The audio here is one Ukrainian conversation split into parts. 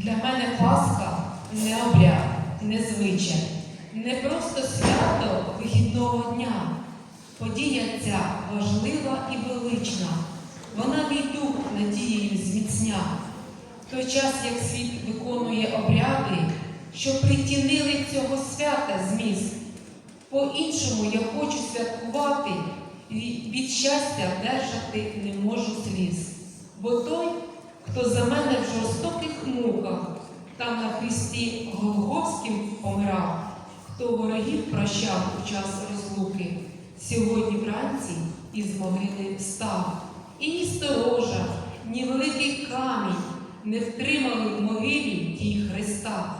Для мене Пасха не обряд, не звичай, не просто свято вихідного дня. Подія ця важлива і велична. Вона мій дух надією зміцня. Той час, як світ виконує обряди, що притінили цього свята зміст. По-іншому я хочу святкувати від щастя держати не можу сліз. Бо той, хто за мене в жорстоких муках, там на хресті Голгофським помирав, хто ворогів прощав у час розлуки, сьогодні вранці із могили встав. І ні сторожа, ні великий камінь не втримали в могилі тій Христа.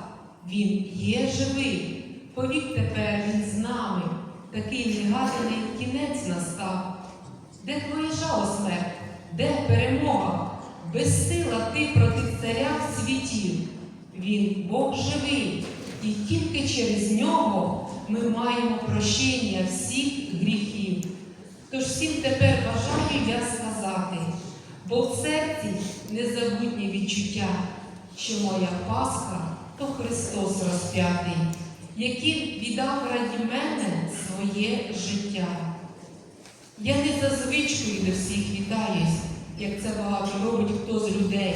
Він є живий, повік тепер він з нами, такий негаданий кінець настав. Де твоя жало смерть? Де? Безсила ти проти царя світів. Він Бог живий, і тільки через нього ми маємо прощення всіх гріхів. Тож всім тепер бажаю я сказати, бо в серці незабутнє відчуття, що моя Пасха то Христос розп'ятий, який віддав раді мене своє життя. Я не за звичкою до всіх вітаюсь, як це багато робить хто з людей.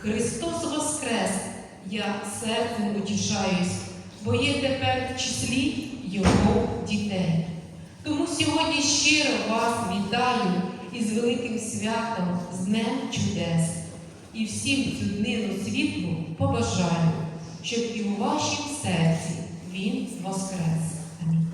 Христос Воскрес, я серцем утішаюсь, бо є тепер в числі Його дітей. Тому сьогодні щиро вас вітаю із великим святом, з Днем чудес. І всім цю днину світлу побажаю, щоб і у вашім серці він воскрес. Амінь.